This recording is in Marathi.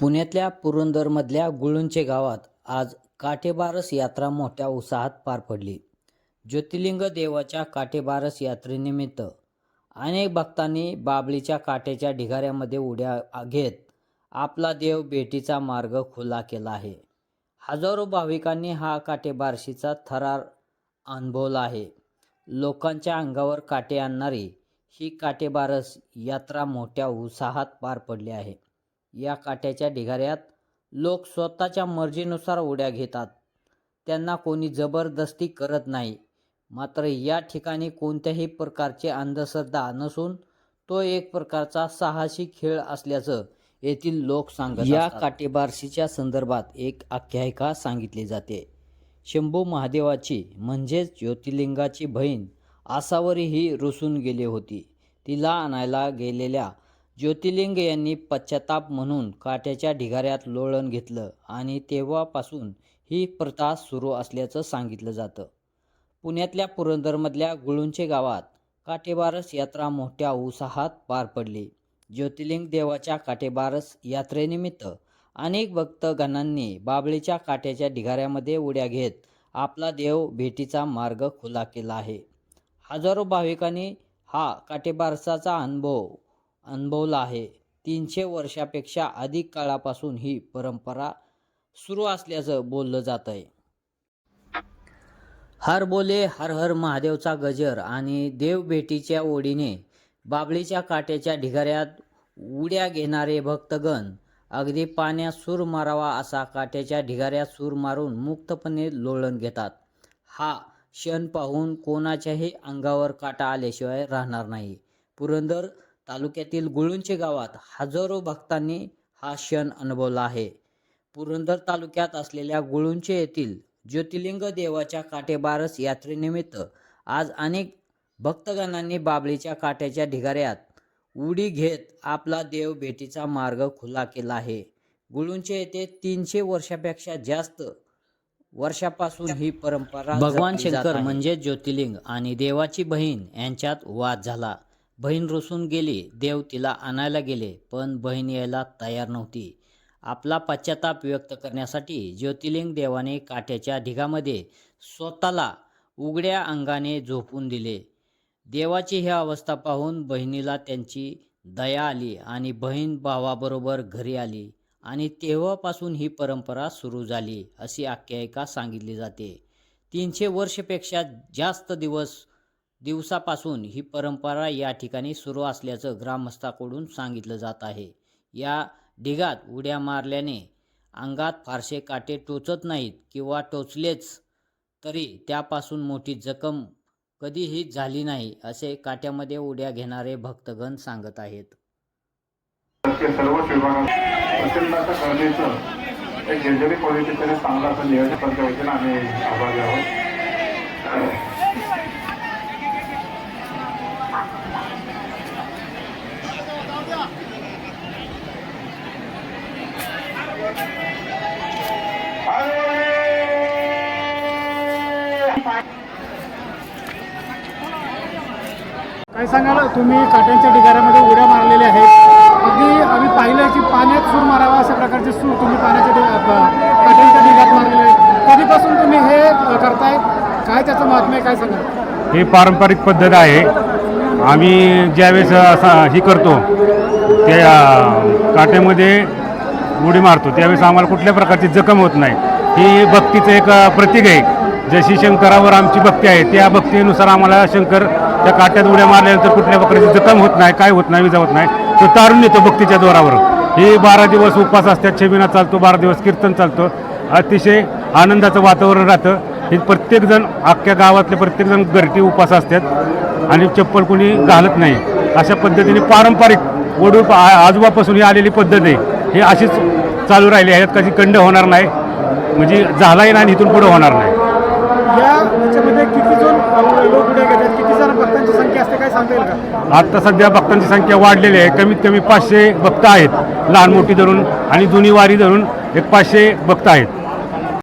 पुण्यातल्या पुरंदरमधल्या गुळुंचे गावात आज काठेबारस यात्रा मोठ्या उत्साहात पार पडली. ज्योतिर्लिंग देवाच्या काठेबारस यात्रेनिमित्त अनेक भक्तांनी बाबळीच्या काठेच्या ढिगाऱ्यामध्ये उड्या घेत आपला देव भेटीचा मार्ग खुला केला आहे. हजारो भाविकांनी हा काठेबारशीचा थरार अनुभवला आहे. लोकांच्या अंगावर काटे आणणारी ही काठेबारस यात्रा मोठ्या उत्साहात पार पडली आहे. या काट्याच्या ढिगाऱ्यात लोक स्वतःच्या मर्जीनुसार उड्या घेतात. त्यांना कोणी जबरदस्ती करत नाही. मात्र या ठिकाणी कोणत्याही प्रकारची अंधश्रद्धा नसून तो एक प्रकारचा साहसी खेळ असल्याचं येथील लोक सांगत या काटेबारशीच्या संदर्भात एक आख्यायिका सांगितली जाते. शंभू महादेवाची म्हणजेच ज्योतिर्लिंगाची बहीण आसावरी ही रुसून गेली होती. तिला आणायला गेलेल्या ज्योतिर्लिंग यांनी पश्चाताप म्हणून काट्याच्या ढिगाऱ्यात लोळण घेतलं आणि तेव्हापासून ही प्रथा सुरू असल्याचं सांगितलं जातं. पुण्यातल्या पुरंदरमधल्या गुळुंचे गावात काटेबारस यात्रा मोठ्या उत्साहात पार पडली. ज्योतिर्लिंग देवाच्या काटेबारस यात्रेनिमित्त अनेक भक्तगणांनी बाबळीच्या काट्याच्या ढिगाऱ्यामध्ये उड्या घेत आपला देव भेटीचा मार्ग खुला केला आहे. हजारो भाविकांनी हा काटेबारसाचा अनुभव अनुभवला आहे. तीनशे वर्षापेक्षा अधिक काळापासून ही परंपरा सुरू असल्याचं बोललं जात आहे हर बोले हर हर महादेवचा गजर आणि देव भेटीच्या ओढीने बाबळीच्या काट्याच्या ढिगाऱ्यात उड्या घेणारे भक्तगण अगदी पाण्यात सूर मारावा असा काट्याच्या ढिगाऱ्यात सूर मारून मुक्तपणे लोळण घेतात. हा क्षण पाहून कोणाच्याही अंगावर काटा आल्याशिवाय राहणार नाही. पुरंदर तालुक्यातील गुळुंचे गावात हजारो भक्तांनी हा क्षण अनुभवला आहे. पुरंदर तालुक्यात असलेल्या गुळुंचे येथील ज्योतिर्लिंग देवाच्या काटेबारस यात्रेनिमित्त आज अनेक भक्तगणांनी बाबळीच्या काट्याच्या ढिगाऱ्यात उडी घेत आपला देव भेटीचा मार्ग खुला केला आहे. गुळुंचे येथे तीनशे वर्षापेक्षा जास्त वर्षापासून ही परंपरा भगवान शंकर म्हणजे ज्योतिर्लिंग आणि देवाची बहीण यांच्यात वाद झाला. बहीण रुसून गेली देव तिला आणायला गेले पण बहीण यायला तयार नव्हती. आपला पश्चाताप व्यक्त करण्यासाठी ज्योतिर्लिंग देवाने काठ्याच्या ढिगामध्ये स्वतःला उघड्या अंगाने झोपून दिले. देवाची ही अवस्था पाहून बहिणीला त्यांची दया आली आणि बहीण भावाबरोबर घरी आली आणि तेव्हापासून ही परंपरा सुरू झाली अशी आख्यायिका सांगितली जाते. तीनशे वर्षपेक्षा जास्त दिवस दिवसापासून ही परंपरा या ठिकाणी सुरू असल्याचं ग्रामस्थाकडून सांगितलं जात आहे. या ढिगात उड्या मारल्याने अंगात फारसे काटे टोचत नाहीत किंवा टोचलेच तरी त्यापासून मोठी जखम कधीही झाली नाही असे काट्यामध्ये उड्या घेणारे भक्तगण सांगत आहेत. सर्वच विभागात प्रचंड असं एक चांगलं असं नियोजन करता आम्ही आभारी आहोत. काय सांगाल? तुम्ही काट्यांच्या ढिगाऱ्यामध्ये उड्या मारलेल्या आहेत. अगदी आम्ही पाहिलं की पाण्यात सूर मारावा अशा प्रकारचे सूर तुम्ही पाण्याच्या काट्यांच्या ढिगात मारलेले आहेत. कधीपासून तुम्ही हे करताय? काय त्याचं महात्म्य आहे? काय सांगाल? ही पारंपरिक पद्धत आहे. आम्ही ज्यावेळेस असा ही करतो त्या काट्यामध्ये उडी मारतो. त्यावेळेस आम्हाला कुठल्या प्रकारची जखम होत नाही. ही भक्तीचं एक प्रतीक आहे. जशी शंकरावर आमची भक्ती आहे त्या भक्तीनुसार आम्हाला शंकर त्या काट्यात उड्या मारल्यानंतर कुठल्या प्रकारची जखम होत नाही काय होत नाही विजा होत नाही. तो तारून येतो भक्तीच्या जोरावर. हे बारा दिवस उपवास असतात छबिना चालतो बारा दिवस कीर्तन चालतो. अतिशय आनंदाचं वातावरण राहतं. हे प्रत्येकजण अख्ख्या गावातले प्रत्येकजण घरटी उपास असतात आणि चप्पल कोणी घालत नाही. अशा पद्धतीने पारंपरिक वडूळ आजोबापासून ही आलेली पद्धत आहे. हे अशीच चालू राहिली आहे यात कशी खंड होणार नाही. म्हणजे झालाही नाही आणि इथून पुढे होणार नाही या याच्यामध्ये किती जण अ, लोक उड्या घेतात किती जण भक्तांची संख्या असते काय आत्ता आता सध्या भक्तांची संख्या वाढलेली आहे. कमीत कमी पाचशे भक्त आहेत. लहान मोठी धरून आणि जुनी वारी धरून एक पाचशे भक्त आहेत.